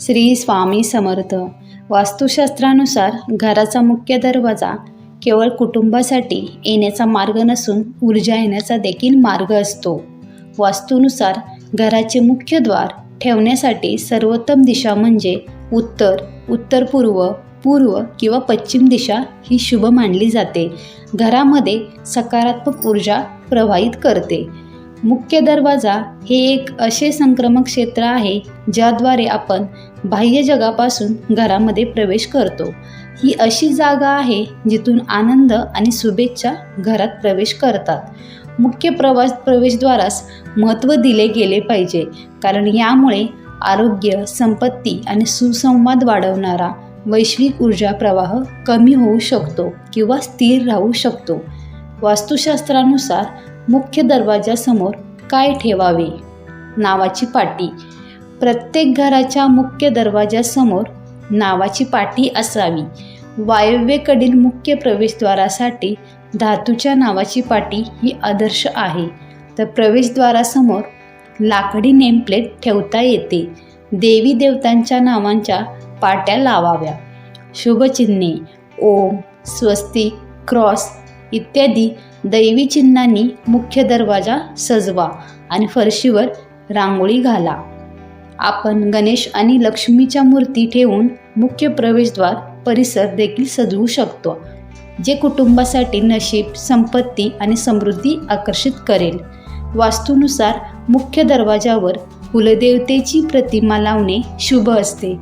श्री स्वामी समर्थ. वास्तुशास्त्रानुसार घराचा मुख्य दरवाजा केवळ कुटुंबासाठी येण्याचा मार्ग नसून ऊर्जा येण्याचा देखील मार्ग असतो. वास्तूनुसार घराचे मुख्य द्वार ठेवण्यासाठी सर्वोत्तम दिशा म्हणजे उत्तर उत्तर पूर्व पूर्व किंवा पश्चिम दिशा ही शुभ मानली जाते. घरामध्ये सकारात्मक ऊर्जा प्रवाहित करते. मुख्य दरवाजा हे एक असे संक्रमक क्षेत्र आहे ज्याद्वारे आपण बाह्य जगापासून घरामध्ये प्रवेश करतो. ही अशी जागा आहे जिथून आनंद आणि शुभेच्छा घरात प्रवेश करतात. मुख्य प्रवास प्रवेशद्वारास महत्त्व दिले गेले पाहिजे कारण यामुळे आरोग्य संपत्ती आणि सुसंवाद वाढवणारा वैश्विक ऊर्जा प्रवाह कमी होऊ शकतो किंवा स्थिर राहू शकतो. वास्तुशास्त्रानुसार मुख्य दरवाजासमोर काय ठेवावे? नावाची पाटी. प्रत्येक घराच्या मुख्य दरवाजासमोर नावाची पाटी असावी. वायव्येकडील मुख्य प्रवेशद्वारासाठी धातूच्या नावाची पाटी ही आदर्श आहे. तर प्रवेशद्वारासमोर लाकडी नेमप्लेट ठेवता येते. देवी देवतांच्या नावांच्या पाट्या लावाव्या. शुभचिन्हे. ओम स्वस्तिक क्रॉस इत्यादी दैवी चिन्हांनी मुख्य दरवाजा सजवा आणि फरशीवर रांगोळी घाला. आपण गणेश आणि लक्ष्मीच्या मूर्ती ठेवून मुख्य प्रवेशद्वार परिसर देखील सजवू शकतो जे कुटुंबासाठी नशीब संपत्ती आणि समृद्धी आकर्षित करेल. वास्तूनुसार मुख्य दरवाजावर कुलदेवतेची प्रतिमा लावणे शुभ असते.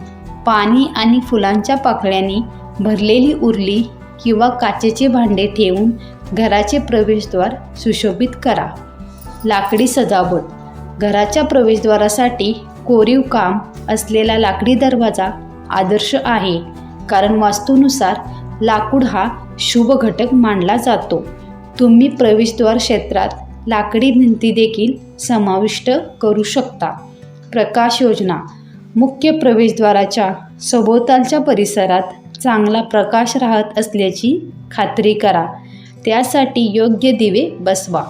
पाणी आणि फुलांच्या पाकळ्यांनी भरलेली उरली किंवा काचेचे भांडे ठेवून घराचे प्रवेशद्वार सुशोभित करा. लाकडी सजावट. घराच्या प्रवेशद्वारासाठी कोरीव काम असलेला लाकडी दरवाजा आदर्श आहे कारण वास्तूनुसार लाकूड हा शुभ घटक मानला जातो. तुम्ही प्रवेशद्वार क्षेत्रात लाकडी भिंती देखील समाविष्ट करू शकता. प्रकाश योजना. मुख्य प्रवेशद्वाराच्या सभोवतालच्या परिसरात चांगला प्रकाश राहत असल्याची खात्री करा. त्यासाठी योग्य दिवे बसवा.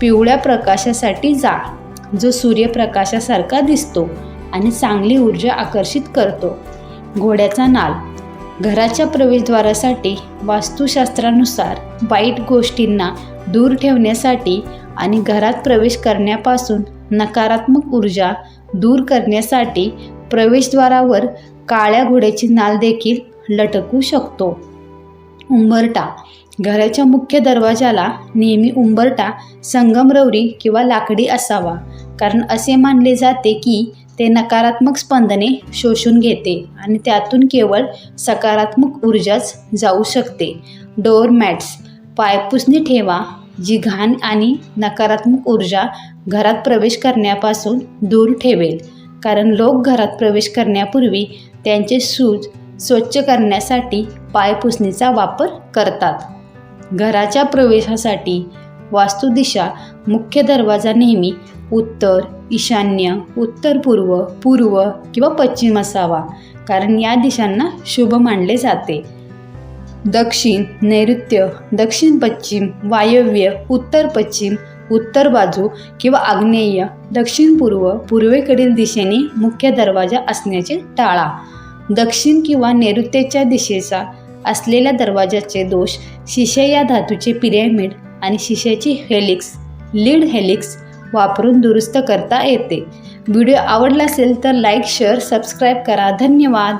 पिवळ्या प्रकाशासाठी जा जो सूर्यप्रकाशासारखा दिसतो आणि चांगली ऊर्जा आकर्षित करतो. घोड्याचा नाल घराच्या प्रवेशद्वारासाठी वास्तुशास्त्रानुसार वाईट गोष्टींना दूर ठेवण्यासाठी आणि घरात प्रवेश करण्यापासून नकारात्मक ऊर्जा दूर करण्यासाठी प्रवेशद्वारावर काळ्या घोड्याची नाल देखील लटकू शकतो. उंबरटा घराच्या मुख्य दरवाजाला नेहमी उंबरटा संगमरवरी किंवा लाकडी असावा. कारण असे मानले जाते की ते नकारात्मक स्पंदने शोषून घेते आणि त्यातून केवळ सकारात्मक ऊर्जाच जाऊ शकते. डोअर मॅट्स पायपुसणी ठेवा जी घाण आणि नकारात्मक ऊर्जा घरात प्रवेश करण्यापासून दूर ठेवेल. कारण लोक घरात प्रवेश करण्यापूर्वी त्यांचे शूज स्वच्छ करण्यासाठी पायपुसणीचा वापर करतात. घराच्या प्रवेशासाठी वास्तुदिशा मुख्य दरवाजा नेहमी उत्तर ईशान्य उत्तर पूर्व पूर्व किंवा पश्चिम असावा कारण या दिशांना शुभ मानले जाते. दक्षिण नैऋत्य दक्षिण पश्चिम वायव्य उत्तर पश्चिम उत्तर बाजू किंवा आग्नेय दक्षिण पूर्व पूर्वेकडील दिशेने मुख्य दरवाजा असण्याचे टाळा. दक्षिण किंवा नैऋत्येच्या दिशेचा असलेल्या दरवाजाचे दोष शिशे या धातूचे पिरॅमिड आणि शिशेची हेलिक्स लीड हेलिक्स वापरून दुरुस्त करता येते. व्हिडिओ आवडला असेल तर लाईक शेअर सबस्क्राईब करा. धन्यवाद.